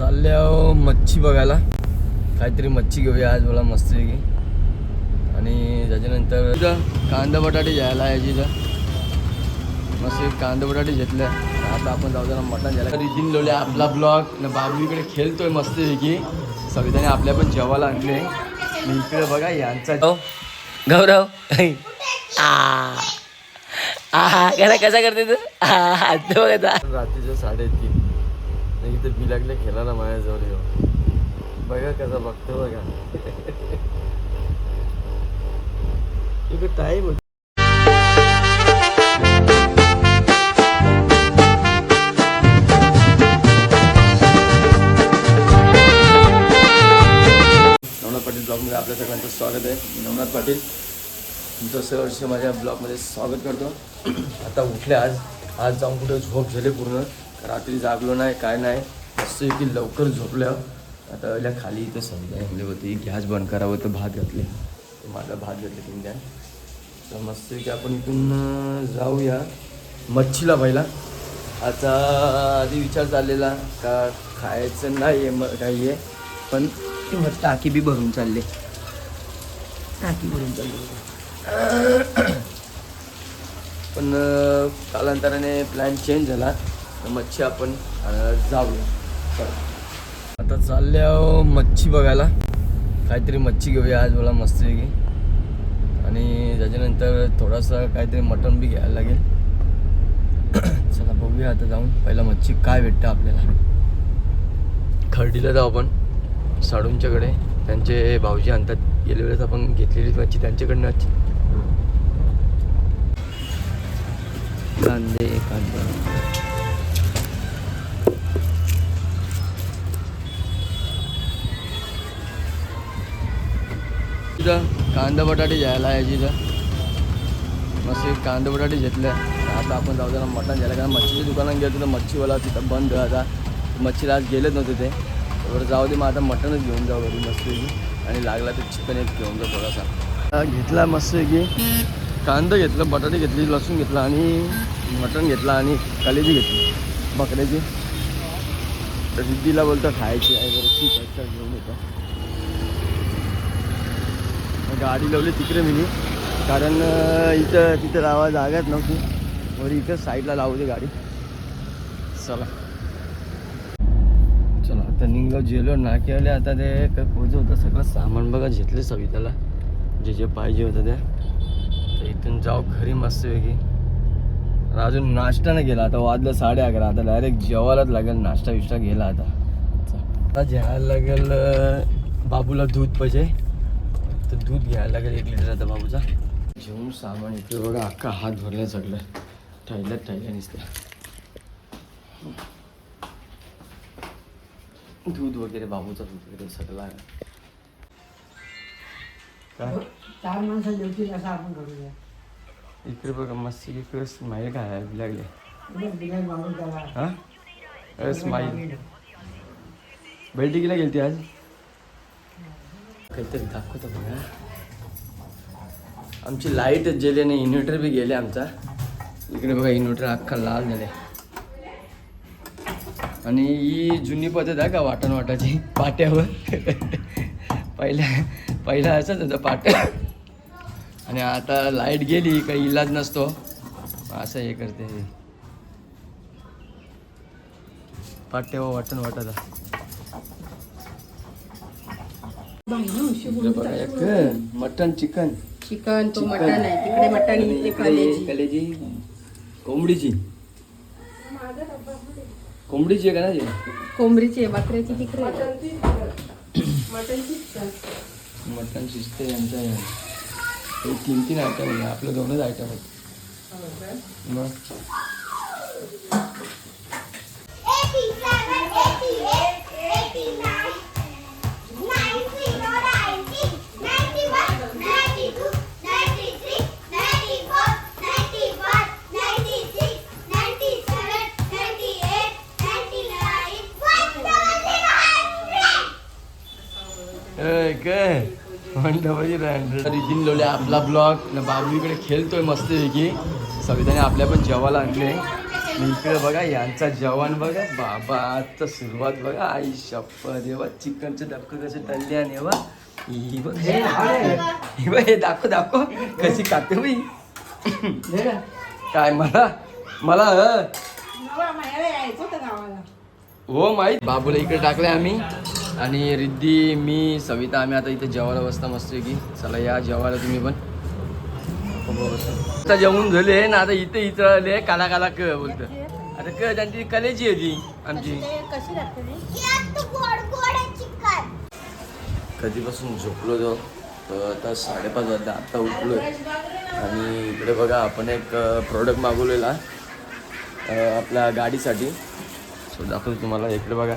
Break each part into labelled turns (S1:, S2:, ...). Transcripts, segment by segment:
S1: चालले आहो मच्छी बघायला. काहीतरी मच्छी घेऊया आज मला मस्तपैकी आणि त्याच्यानंतर कांदा बटाटे घ्यायला यायची इथं मस्त कांदा बटाटे घेतलं. आता आपण जाऊ जरा मटण घ्यायला. रितीन लोले आपला ब्लॉग न बाबू इकडे खेळतोय मस्तपैकी सविताने आपल्या पण जेवायला आणले. आणि इकडे बघा यांचा. गौरव आ. आ कसा करते तू? रात्रीच्या साडेतीन. नाही इथे बी लागले खेळायला माझ्याजवळ येऊ बघा कसा बघतो बघा. इकडे टाईम नवनाथ पाटील ब्लॉगमध्ये आपल्या सगळ्यांचं स्वागत आहे. मी नवनाथ पाटील. तुमचं सहर्ष माझ्या ब्लॉगमध्ये स्वागत करतो. आता उठले आज. आज जाऊन कुठं झोप झाली पूर्ण. रात्री जागलो नाही काय नाही. मस्त की लवकर झोपल्या. आता या खाली इथं समजा म्हणजे होती. गॅस बंद करावं तर भात घातले. माझा भात घातले तुम्ही द्या तर मस्त की आपण इथून जाऊया. मच्छीला पहिला. आता आधी विचार चाललेला का खायचं नाही आहे मग काही आहे पण तेव्हा टाकी बी भरून चालले. टाकी भरून चालले. पण कालांतराने प्लॅन चेंज झाला. तर मच्छी आपण जाऊया. चला. आता चालल्या मच्छी बघायला. काहीतरी मच्छी घेऊया आज मला की आणि त्याच्यानंतर थोडासा काहीतरी मटण बी घ्यायला लागेल. चला बघूया आता जाऊन. पहिला मच्छी काय भेटतं आपल्याला. खर्डीला जाऊ आपण. साडूंच्याकडे. त्यांचे भाऊजी आणतात. गेल्या वेळेस आपण घेतलेली मच्छी त्यांच्याकडनं आज कांदे कांदा. इथं कांदा बटाटे घ्यायला यायची इथं मस्त एक कांदा बटाटे घेतलं. आता आपण जाऊ जरा मटण घ्यायला. कारण मच्छीच्या दुकानात गेलो तर मच्छीवाला तिथं बंद आता. मच्छीला आज गेलेच नव्हते ते. तर जाऊ दे मग आता मटणच घेऊन जाऊ घरी मस्त आणि लागला तर चिकन एक घेऊन जाऊ थोडासा. घेतला मस्त की कांदा घेतलं बटाटे घेतली लसूण घेतला आणि मटण घेतला आणि कलेजी घेतली. बकऱ्याची. तर दिदीला बोलतो खायची आहे बरं ठीक आहे घेऊन येतो. गाडी लावली तिकडे मी. कारण इथं तिथं लावा जागाच नव्हती. वर इथं साईडला लावू दे गाडी. चला. चला आता निघलो जेलो नाक्यावले आता ते काय पोहोच होतं सगळं सामान बघा घेतले सविताला. जे जे पाहिजे होतं ते. तर इथून जाऊ घरी मस्तपैकी. वेगळी अजून नाश्ता नाही गेला आता वाजलं साडे अकरा आता डायरेक्ट जेवायलाच लागेल नाश्ता विष्टा गेला आता आता घ्यायला लागेल बाबूला दूध पाहिजे. दूध घ्यायला लागेल एक लिटर आता बाबूचा. घेऊन सामान इथे बघा अख्खा हात भरला सगळं ठेवल्यात ठेवल्या नुसत्या. दूध वगैरे बाबूचा दूध वगैरे सगळं आहे काय?
S2: चार माणसं जेवतील असं आपण करूया.
S1: इकडे बघा मस्त इकडे स्माईल काय आहे लागले हा? स्माईल बैठकीला गेलती आज? काहीतरी दाखवतो बघा. आमची लाईटच गेली नाही इन्व्हर्टर बी गेले आमचा. इकडे बघा इन्व्हर्टर अख्खा लाल झाले आणि ही जुनी पद्धत आहे का वाटण वाटाची पाट्यावर. पहिल्या पहिला असंच त्याचा पाट्या आणि आता लाइट गेली काही इलाज नसतो. असं हे करते पाट्यावर वाटण वाटत बघा एक मटन चिकन.
S3: चिकन तो. मटन आहे. तिकडे मटन
S1: इकडे
S3: कलेजी
S1: कलेजी कोंबडीची. कोंबडीची आहे का ना?
S3: कोंबडीची आहे बकऱ्याची तिकडे.
S1: मटन शिजते यांचं आहे. हे तीन तीन आयटम आहे. आपलं दोनच आयटम आहेत. मग? वन डबल हंड्रेड रितीन लोले आपला ब्लॉग. न बाबू इकडे खेळतोय मस्तपैकी. सविताने आपल्या पण जेवायला आणले. आणि इकडे बघा यांचा जवान बघा. बाबा आता सुरुवात बघा. आई हे बघ चिकनचे धक्के कसे टल्ले आणि बघ ही बघ ही बघ हे दाखव दाखव. कशी खाते बाई. काय मला मला हं? हो माहीत. बाबूला इकडे टाकले आम्ही. आणि रिद्धी मी सविता आम्ही आता इथे जेवायला बसता मस्त की चला या जेवायला तुम्ही पण. आता जेवून झाले ना आता इथे इथं आले काला काला क बोलत. आता क त्यांची कलेची आहे ती आमची. कधीपासून झोपलो तो तर आता साडेपाच वाजता आत्ता उठलो आणि इकडे बघा आपण एक प्रोडक्ट मागवलेला आपल्या गाडीसाठी. सो दाखवतो तुम्हाला इकडे बघा.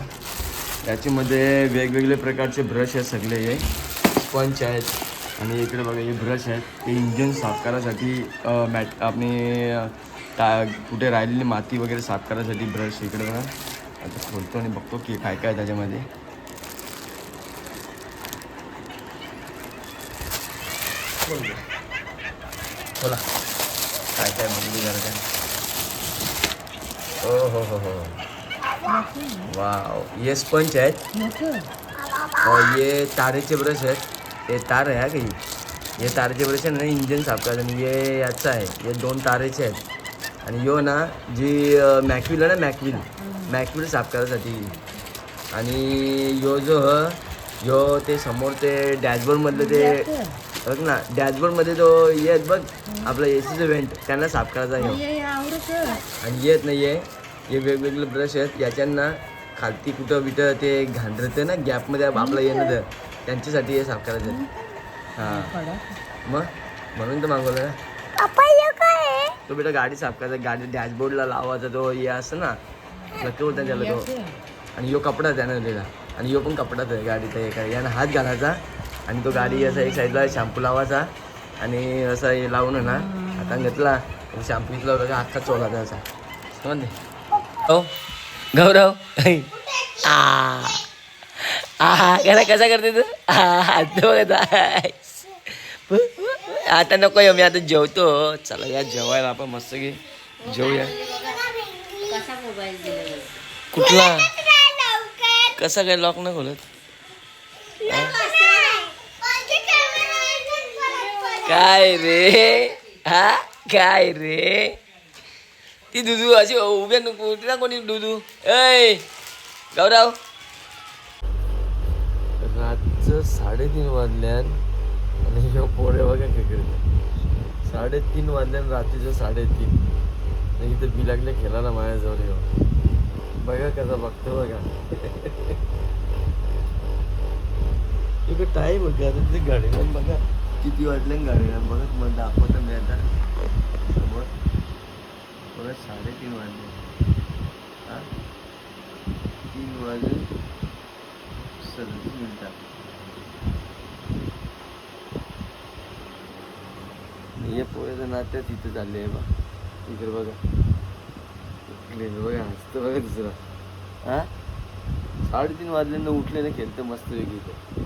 S1: त्याच्यामध्ये वेगवेगळे प्रकारचे ब्रश आहेत सगळे हे. स्पंच आहेत. आणि इकडे बघा हे ब्रश आहेत. ते इंजिन साफ करायसाठी मॅट आपली टा कुठे राहिलेली माती वगैरे साफ करायसाठी ब्रश इकडे बघा. आता खोलतो आणि बघतो की काय काय आहे त्याच्यामध्ये. बोला. काय काय बघली जरा काय? हो हो हो हो. वाव. ये स्पंच आहेत. और ये तारेचे ब्रश आहेत. हे तार आहे हा काही हे तारेचे ब्रश आहे ना इंजिन साफ करायचं आणि ये याचं आहे. हे दोन तारेचे आहेत. आणि यो ना जी मॅकविल आहे ना मॅकविल. मॅकविल साफ करायसाठी आणि यो जो ह यो ते समोर ते डॅशबोर्डमधलं ते बघ ना डॅशबोर्डमध्ये तो येत बघ. आपलं ए सीचं वेंट त्यांना साफ करायचा आणि येत नाही आहे हे वेगवेगळे ब्रश आहेत याच्यांना खालती कुठं बिटं ते घांढरते ना गॅपमध्ये आपलं येणं तर त्यांच्यासाठी हे साफ करायचं आहे. हां. मग? म्हणून तर मागवलं ना.
S4: हे
S1: तो बेटा गाडी साफ करायचा गाडी डॅशबोर्डला लावायचा तो हे असं ना. नक्की बोलता त्याला तो. आणि यो कपडा त्यानं दिलेला आणि यो पण कपडाच आहे गाडीचा हे काय यानं हात घालायचा. आणि तो गाडी असा एक साईडला शॅम्पू लावायचा. आणि असं हे लावून ना हातात घेतला. शॅम्पू इथला बघा अख्खा चोला त्याचा. समजले? हो गौरव. आ. आ कसा कसा करते तू? हात बघा आता. नको येऊ मी आता जेवतो. चला या जेवायला आपण मस्त की जेवूया कुठला? कसा काय लॉक नाही खोलत? काय रे? हा? काय रे? ती दुधू अशी उभ्या नको ना कोणी दुधू ऐ गौरव रातचं साडेतीन वाजल्यान आणि ह्यो पोरे बघा काय साडेतीन वाजल्यान रात्रीचं साडेतीन. आणि इथं बी लागले खेळायला माझ्याजवळ ह्यो बघा कसा बघतो बघा. इकडे टाईम बघा आता ते गाडीला बघा. किती वाजल्यान गाडीला बघा मग दाखवतं मी आता. आता साडेतीन वाजले. तीन वाजून सदतीस मिनटात हे पोऱ्याचं नात्या तिथं चालले आहे बा इकडे बघा. इकडे बघा हसतं बघा दुसरा. हा? साडेतीन वाजल्यानं उठले ना खेळतं मस्त वेगळी तर